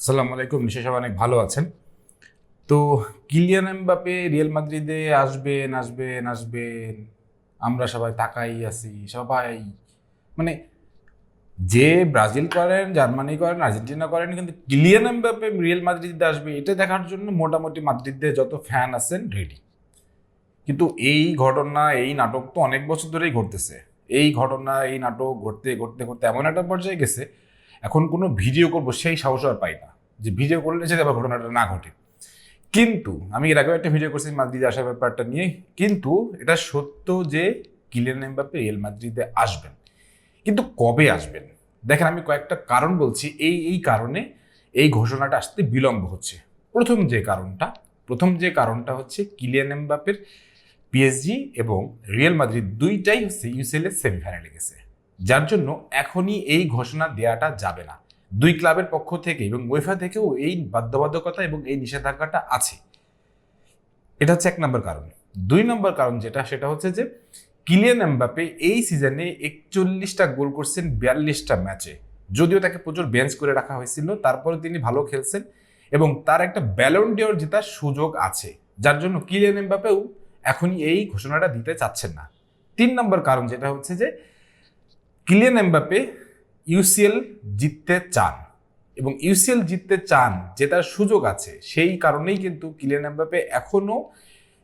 আসসালামু আলাইকুম সবাই অনেক ভালো আছেন। তো কিলিয়ান এমবাপে রিয়েল মাদ্রিদে আসবেন আসবেন আসবেন আমরা সবাই তাকাই আছি, সবাই। মানে যে ব্রাজিল করেন, জার্মানি করেন, আর্জেন্টিনা করেন, কিন্তু কিলিয়ান এমবাপে রিয়েল মাদ্রিদে আসবে, এটা দেখার জন্য মোটামুটি মাদ্রিদে যত ফ্যান আছেন রেডি কিন্তু এই ঘটনা, এই নাটক তো অনেক বছর ধরেই ঘটতেছে। এই ঘটনা, এই নাটক ঘটতে ঘটতে ঘটতে এমন একটা পর্যায়ে গেছে এখন কোনো ভিডিও করব সেই সাহস আর পাই না যে ভিডিও করলে আবার ঘটনাটা না ঘটে। কিন্তু আমি এর আগেও একটা ভিডিও করছি মাদ্রিদে আসার ব্যাপারটা নিয়ে কিন্তু এটা সত্য যে কিলিয়ান এমবাপ্পে রিয়েল মাদ্রিদে আসবেন। কিন্তু কবে আসবেন? দেখেন আমি কয়েকটা কারণ বলছি। এই এই কারণে এই ঘোষণাটা আসতে বিলম্ব হচ্ছে। প্রথম যে কারণটা, প্রথম যে কারণটা হচ্ছে কিলিয়ান এমবাপ্পের পিএসজি এবং রিয়েল মাদ্রিদ দুইটাই হচ্ছে ইউসিএল এর সেমিফাইনালে গেছে। যার জন্য এখনই এই ঘোষণা দেওয়াটা যাবে না। দুই ক্লাবের পক্ষ থেকে এবং ওয়েফা থেকেও এই বাধ্যবাধকতা এবং এই নিষেধাজ্ঞাটা আছে। এটা হচ্ছে এক নম্বর কারণ। দুই নম্বর কারণ যেটা, সেটা হচ্ছে যে কিলিয়ান এমবাপে এই সিজনে একচল্লিশটা গোল করছেন বিয়াল্লিশটা ম্যাচে যদিও তাকে প্রচুর বেঞ্চ করে রাখা হয়েছিল, তারপরে তিনি ভালো খেলছেন এবং তার একটা ব্যালন ডিওর জেতার সুযোগ আছে। যার জন্য কিলিয়ান এমবাপেও এখনই এই ঘোষণাটা দিতে চাচ্ছেন না। তিন নম্বর কারণ যেটা হচ্ছে যে কিলিয়ান এমবাপে ইউসিএল জিততে চান এবং ইউসিএল জিততে চান জেতার সুযোগ আছে, সেই কারণেই কিন্তু কিলিয়ান এমবাপে এখনও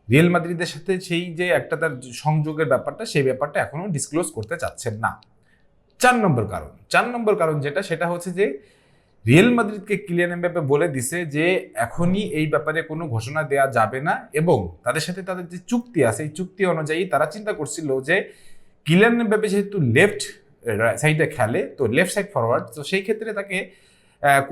রিয়েল মাদ্রিদের সাথে সেই যে একটা তার সংযোগের ব্যাপারটা, সেই ব্যাপারটা এখনও ডিসক্লোজ করতে চাচ্ছেন না। চার নম্বর কারণ, চার নম্বর কারণ যেটা, সেটা হচ্ছে যে রিয়েল মাদ্রিদকে কিলিয়ান এমবাপে বলে দিছে যে এখনই এই ব্যাপারে কোনো ঘোষণা দেওয়া যাবে না এবং তাদের সাথে তাদের যে চুক্তি আছে, এই চুক্তি অনুযায়ী তারা চিন্তা করছিল যে কিলিয়ান এমবাপে যেহেতু লেফট সাইডে খেলে, তো লেফট সাইড ফরওয়ার্ড তো সেই ক্ষেত্রে তাকে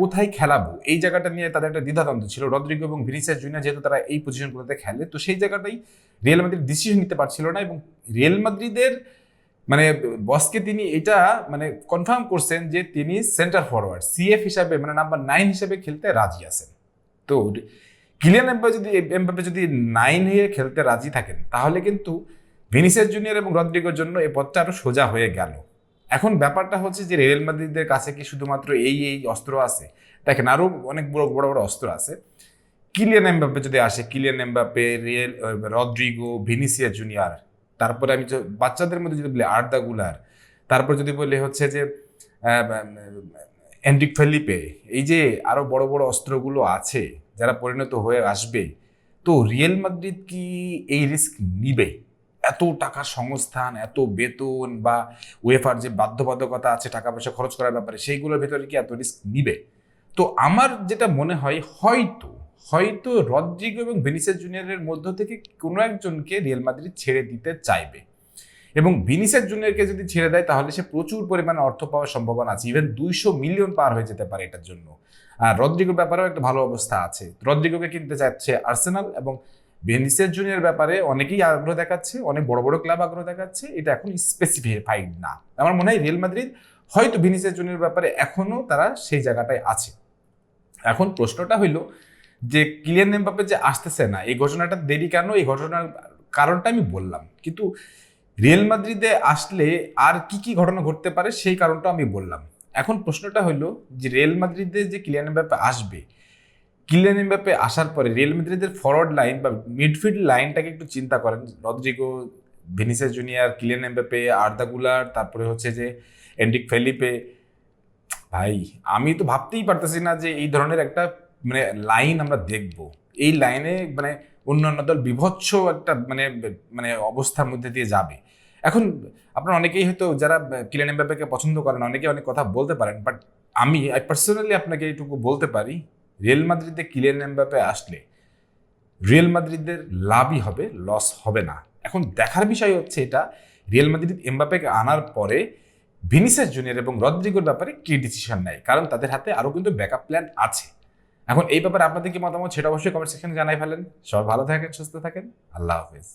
কোথায় খেলাবো? এই জায়গাটা নিয়ে তাদের একটা দ্বিধাদ্বন্দ্ব ছিল। রদ্রিগো এবং ভিনিসিয়াস জুনিয়র যেহেতু তারা এই পজিশনগুলোতে খেলে, তো সেই জায়গাটাই রিয়েল মাদ্রিদ ডিসিশন নিতে পারছিল না এবং রিয়েল মাদ্রিদের মানে বসকে তিনি এটা মানে কনফার্ম করছেন যে তিনি সেন্টার ফরওয়ার্ড সিএফ হিসাবে মানে নাম্বার নাইন হিসাবে খেলতে রাজি আছেন। তো কিলিয়ান এমবাপে যদি এমবাপে যদি নাইন হয়ে খেলতে রাজি থাকেন, তাহলে কিন্তু ভিনিসিয়াস জুনিয়র এবং রদ্রিগোর জন্য এই পথটা আরও সোজা হয়ে গেল। এখন ব্যাপারটা হচ্ছে যে রিয়েল মাদ্রিদের কাছে কি শুধুমাত্র এই এই অস্ত্র আছে? দেখেন আরও অনেক বড় বড় বড় অস্ত্র আছে। কিলিয়ান এমবাপে যদি আসে, Kylian Mbappe Real Rodrygo Vinicius Junior, তারপরে আমি বাচ্চাদের মধ্যে যদি বলি আর্দা গুলার, তারপর যদি বলি হচ্ছে যে অ্যান্ড্রিক ফেলিপে, এই যে আরও বড় বড় অস্ত্রগুলো আছে, যারা পরিণত হয়ে আসবে, তো রিয়েল মাদ্রিদ কি এই রিস্ক নিবে এত টাকা সংস্থান, এত বেতন বা ওয়েফার যে বাধ্যবাধকতা আছে টাকা পয়সা খরচ করার ব্যাপারে, সেইগুলোর ভেতরে কি এত রিস্ক নিবে? তো আমার যেটা মনে হয়, হয়তো হয়তো রদ্রিগো এবং ভিনিসিয়াস জুনিয়রের মধ্য থেকে কোনো একজনকে রিয়েল মাদ্রিদ ছেড়ে দিতে চাইবে। এবং ভিনিসিয়াস জুনিয়রকে যদি ছেড়ে দেয়, তাহলে সে প্রচুর পরিমাণে অর্থ পাওয়ার সম্ভাবনা আছে। ইভেন দুইশো মিলিয়ন পার হয়ে যেতে পারে এটার জন্য। আর রদ্রিগোর ব্যাপারেও একটা ভালো অবস্থা আছে। রদ্রিগোকে কিনতে চাচ্ছে আর্সেনাল এবং ভিনিসিয়াস জুনিয়র ব্যাপারে অনেকেই আগ্রহ দেখাচ্ছে, অনেক বড় বড় ক্লাব আগ্রহ দেখাচ্ছে, এটা এখন স্পেসিফাইড না। আমার মনে হয় রিয়েল মাদ্রিদ হয়তো ভিনিসিয়াস জুনিয়র ব্যাপারে এখনও তারা সেই জায়গাটায় আছে। এখন প্রশ্নটা হইল যে কিলিয়ান এমবাপে যে আসতেছে না, এই ঘটনাটা দেরি কেন? এই ঘটনার কারণটা আমি বললাম। কিন্তু রিয়েল মাদ্রিদে আসলে আর কি কি ঘটনা ঘটতে পারে সেই কারণটা আমি বললাম। এখন প্রশ্নটা হইল যে রিয়েল মাদ্রিদে যে কিলিয়ান এমবাপে আসবে কিলিয়ান এমবাপে আসার পরে রিয়েল মাদ্রিদের ফরওয়ার্ড লাইন বা মিডফিল্ড লাইনটাকে একটু চিন্তা করেন। Rodrygo, Vinicius Junior Kylian Mbappe Arda Guler, তারপরে হচ্ছে যে এন্ডিক ফেলিপে। ভাই, আমি তো ভাবতেই পারতেছি না যে এই ধরনের একটা মানে লাইন আমরা দেখব। এই লাইনে মানে অন্যান্য দল বিভৎস একটা মানে মানে অবস্থার মধ্যে দিয়ে যাবে। এখন আপনারা অনেকেই হয়তো যারা কিলিয়ান এমবাপ্পেকে পছন্দ করেন অনেকে অনেক কথা বলতে পারেন বাট আমি পার্সোনালি আপনাকে এইটুকু বলতে পারি রিয়েল মাদ্রিদে কিলিয়ান এমবাপ্পে আসলে রিয়েল মাদ্রিদের লাভই হবে লস হবে না। এখন দেখার বিষয় হচ্ছে এটা, রিয়েল মাদ্রিদ এমবাপেকে আনার পরে ভিনিসিয়াস জুনিয়র এবং রদ্রিগোর ব্যাপারে কি ডিসিশন নেয়? কারণ তাদের হাতে আরও কিন্তু ব্যাকআপ প্ল্যান আছে। এখন এই ব্যাপারে আপনাদের কি মতামত সেটা অবশ্যই কমেন্ট সেকশনে জানাই ফেলেন। সবাই ভালো থাকেন, সুস্থ থাকেন। আল্লাহ হাফেজ।